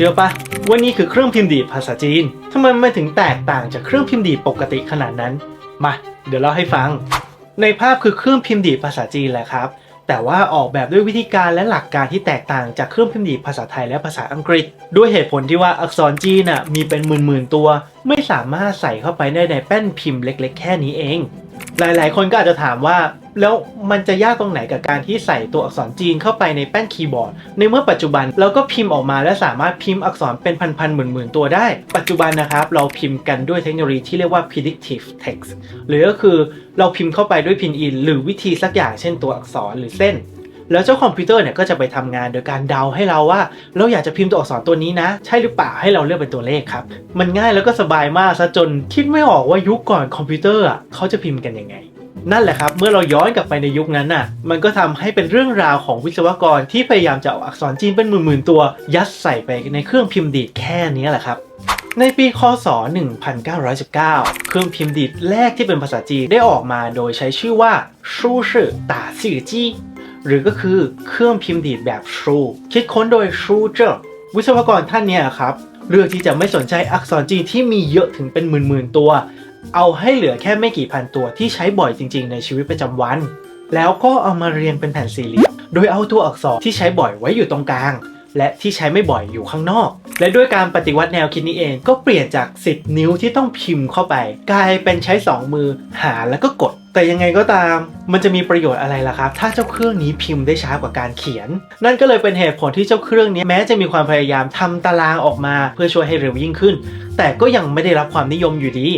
เชื่อปะว่านี่คือเครื่องพิมพ์ดีดภาษาจีนทำไมมันถึงแตกต่างจากเครื่องพิมพ์ดีดปกติขนาดนั้น มา เดี๋ยวเล่าให้ฟัง ในภาพคือเครื่องพิมพ์ดีดภาษาจีนแหละครับ แต่ว่าออกแบบด้วยวิธีการและหลักการที่แตกต่างจากเครื่องพิมพ์ดีดภาษาไทยและภาษาอังกฤษ ด้วยเหตุผลที่ว่าอักษรจีนน่ะมีเป็นหมื่นๆตัว ไม่สามารถใส่เข้าไปได้ในแป้นพิมพ์เล็ก ๆ แค่นี้เอง หลายๆ คนก็อาจจะถามว่า แล้วมันจะยากตรงไหนกับการที่ใส่ตัวอักษรจีนเข้าไปในแป้นคีย์บอร์ด ในเมื่อปัจจุบันเราก็พิมพ์ออกมาและสามารถพิมพ์อักษรเป็นพันๆหมื่นๆตัวได้ ปัจจุบันนะครับเราพิมพ์กันด้วยเทคโนโลยีที่เรียกว่า predictive text หรือก็คือเราพิมพ์เข้าไปด้วยพินอินหรือวิธีสักอย่างเช่นตัวอักษรหรือเส้นแล้วเจ้าคอมพิวเตอร์เนี่ยก็จะไปทำงานโดยการเดาให้เราว่า เราอยากจะพิมพ์ตัวอักษรตัวนี้นะ ใช่หรือเปล่าให้เราเลือกเป็นตัวเลขครับ มันง่ายแล้วก็สบายมากซะจนคิดไม่ออกว่ายุคก่อนคอมพิวเตอร์อะเขาจะพิมพ์กันยังไง นั่นแหละครับ เมื่อเราย้อนกลับไปในยุคนั้นน่ะ มันก็ทำให้เป็นเรื่องราวของวิศวกรที่พยายามจะเอาอักษรจีนเป็นหมื่นๆตัว ยัดใส่ไปในเครื่องพิมพ์ดีดแค่นี้แหละครับในปี คศ 1919 เครื่องพิมพ์ดีดแรกที่เป็นภาษาจีนได้ออกมาโดยใช้ชื่อว่าชูชื่อตาซื่อจี้หรือก็คือเครื่องพิมพ์ดีดแบบชูคิดค้นโดยชูเจิ้อวิศวกรท่านเนี้ครับ เลือกที่จะไม่สนใจอักษรจีนที่มีเยอะถึงเป็นหมื่นๆตัว เอาให้เหลือแค่ไม่กี่พันตัวที่ใช้บ่อยจริง ๆ ในชีวิตประจำวัน แล้วก็เอามาเรียงเป็นแผ่นสี่เหลี่ยม โดยเอาตัวอักษรที่ใช้บ่อยไว้อยู่ตรงกลาง และที่ใช้ไม่บ่อยอยู่ข้างนอก และด้วยการปฏิวัติแนวคิดนี้เอง ก็เปลี่ยนจาก 10 นิ้วที่ต้องพิมพ์เข้าไป กลายเป็นใช้ 2 มือหาแล้วก็กด แต่ยังไงก็ตาม มันจะมีประโยชน์อะไรล่ะครับ ถ้าเจ้าเครื่องนี้พิมพ์ได้ช้ากว่าการเขียน นั่นก็เลยเป็นเหตุผลที่เจ้าเครื่องนี้แม้จะมีความพยายามทำตารางออกมา เพื่อช่วยให้เร็วยิ่งขึ้น แต่ก็ยังไม่ได้รับความนิยมอยู่ดี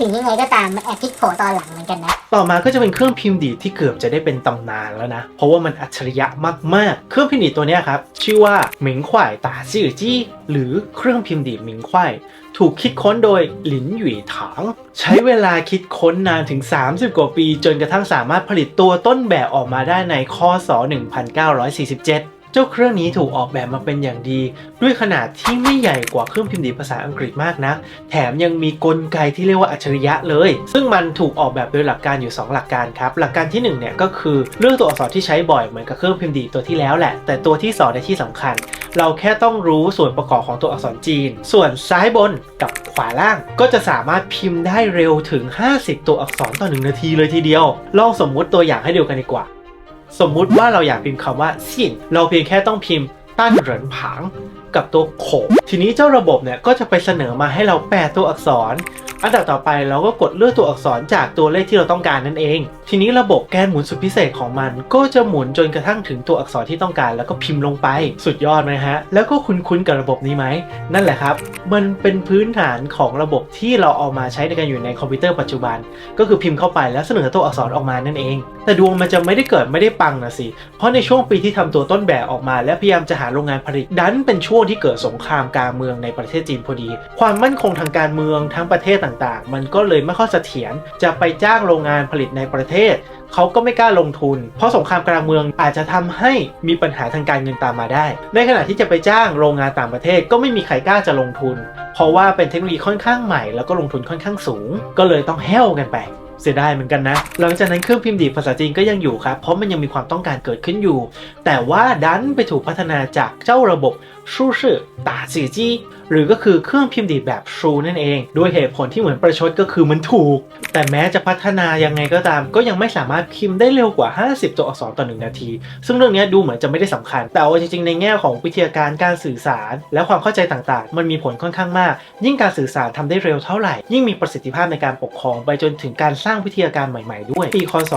ถึงยังไงก็ตามมันแอบพลิกโผตอนหลังเหมือนกันนะ ต่อมาก็จะเป็นเครื่องพิมพ์ดีดที่เกือบจะได้เป็นตำนานแล้วนะ เพราะว่ามันอัจฉริยะมากๆ เครื่องพิมพ์ดีดตัวเนี้ยครับชื่อว่าหมิงควายตาซื่อจี้หรือเครื่องพิมพ์ดีดหมิงควายถูกคิดค้นโดยหลินหยุยถางใช้เวลาคิดค้นนานถึง 30 กว่าปี จนกระทั่งสามารถผลิตตัวต้นแบบออกมาได้ในคศ1947 เจ้าเครื่องนี้ถูกออกแบบมาเป็นอย่างดี ด้วยขนาดที่ไม่ใหญ่กว่าเครื่องพิมพ์ดีภาษาอังกฤษมากนะ แถมยังมีกลไกที่เรียกว่าอัจฉริยะเลย ซึ่งมันถูกออกแบบโดยหลักการอยู่ 2 หลักการครับ หลักการที่1เนี่ยก็คือเรื่องตัวอักษรที่ใช้บ่อยเหมือนกับเครื่องพิมพ์ดีตัวที่แล้วแหละ แต่ตัวที่2ในที่สำคัญ เราแค่ต้องรู้ส่วนประกอบของตัวอักษรจีน ส่วนซ้ายบนกับขวาล่าง ก็จะสามารถพิมพ์ได้เร็วถึง 50 ตัวอักษรต่อ1นาทีเลยทีเดียวลองสมมุติตัวอย่างให้ดูกันดีกว่า สมมุติว่าเราอยากพิมพ์คำว่าสินเราเพียงแค่ต้องพิมพ์ตั้นเหรินผางกับตัวโข ทีนี้เจ้าระบบเนี่ยก็จะไปเสนอมาให้เราแปลตัวอักษร อันดับต่อไปเราก็กดเลือกตัวอักษรจากตัวเลขที่เราต้องการนั่นเอง ทีนี้ระบบแกนหมุนสุดพิเศษของมัน ก็จะหมุนจนกระทั่งถึงตัวอักษรที่ต้องการ แล้วก็พิมพ์ลงไปสุดยอดไหมฮะ แล้วก็คุ้นๆกับระบบนี้ไหม นั่นแหละครับ มันเป็นพื้นฐานของระบบที่เราเอามาใช้ในการอยู่ในคอมพิวเตอร์ปัจจุบัน ก็คือพิมพ์เข้าไปแล้วเสนอตัวอักษรออกมานั่นเอง แต่ดวงมันจะไม่ได้เกิดไม่ได้ปังนะสิ เพราะในช่วงปีที่ทำตัวต้นแบบออกมา และพยายามจะหาโรงงานผลิตดันเป็นช่วงที่เกิดสงครามกลางเมืองในประเทศจีนพอดี ความมั่นคงทางการเมืองทั้งประเทศต่างๆ มันก็เลยไม่ค่อยเสถียรจะไปจ้างโรงงานผลิตในประเทศเขาก็ไม่กล้าลงทุน เพราะสงครามกลางเมืองอาจจะทำให้มีปัญหาทางการเงินตามมาได้ ในขณะที่จะไปจ้างโรงงานต่างประเทศก็ไม่มีใครกล้าจะลงทุน เพราะว่าเป็นเทคโนโลยีค่อนข้างใหม่แล้วก็ลงทุนค่อนข้างสูง ก็เลยต้องแห้วกันไป เสียดายเหมือนกันนะ หลังจากนั้นเครื่องพิมพ์ดีดภาษาจีนก็ยังอยู่ครับ เพราะมันยังมีความต้องการเกิดขึ้นอยู่ แต่ว่าดันไปถูกพัฒนาจากเจ้าระบบชูชื่อตาจีจี้หรือก็คือเครื่องพิมพ์ดีดแบบชูนั่นเอง ด้วยเหตุผลที่เหมือนประชดก็คือมันถูก แต่แม้จะพัฒนายังไงก็ตาม ก็ยังไม่สามารถพิมพ์ได้เร็วกว่า 50 ตัวอักษรต่อหนึ่งนาที ซึ่งเรื่องนี้ดูเหมือนจะไม่ได้สำคัญ แต่ว่าจริงๆ ในแง่ของวิทยาการการสื่อสาร และความเข้าใจต่างๆ มันมีผลค่อนข้างมาก ยิ่งการสื่อสารทำได้เร็วเท่าไหร่ ยิ่งมีประสิทธิภาพในการปกครองไปจนถึงการสร้างวิทยาการใหม่ๆด้วย ปีคศ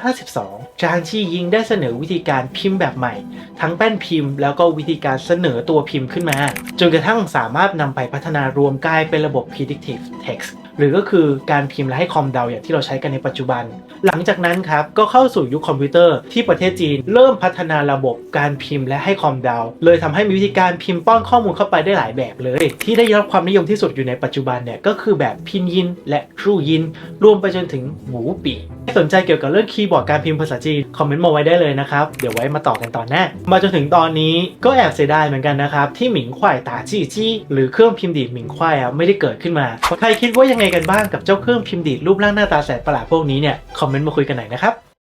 1952 จางชียิงได้เสนอวิธีการพิมพ์แบบใหม่ ทั้งแป้นพิมพ์แล้วก็วิธีการเสนอตัวพิมพ์ขึ้นมา จนกระทั่งสามารถนำไปพัฒนารวมกลายเป็นระบบ predictive text หรือก็คือการพิมพ์และให้คอมเดาอย่างที่เราใช้กันในปัจจุบัน หลังจากนั้นครับก็เข้าสู่ยุคคอมพิวเตอร์ที่ประเทศจีน เริ่มพัฒนาระบบการพิมพ์และให้คอมเดา เลยทำให้มีวิธีการพิมพ์ป้อนข้อมูลเข้าไปได้หลายแบบเลย ที่ได้รับความนิยมที่สุดอยู่ในปัจจุบันเนี่ยก็คือแบบพินยินและทรูยิน รวมไปจนถึงหวูปีสนใจเกี่ยวกับเรื่องคีย์บอร์ดการพิมพ์ภาษาจีนคอมเมนต์มาไว้ได้เลยนะครับเดี๋ยวไว้มาต่อกันตอนหน้า มาจนถึงตอนนี้ก็แอบเสียดายเหมือนกันนะครับที่หมิงควายตาจี้จี้หรือเครื่องพิมพ์ดีดหมิงควายอะไม่ได้เกิดขึ้นมาใครคิดว่ายังไงกันบ้างกับเจ้าเครื่องพิมพ์ดีดรูปร่างหน้าตาแสนประหลาดพวกนี้เนี่ยคอมเมนต์มาคุยกันหน่อยนะครับ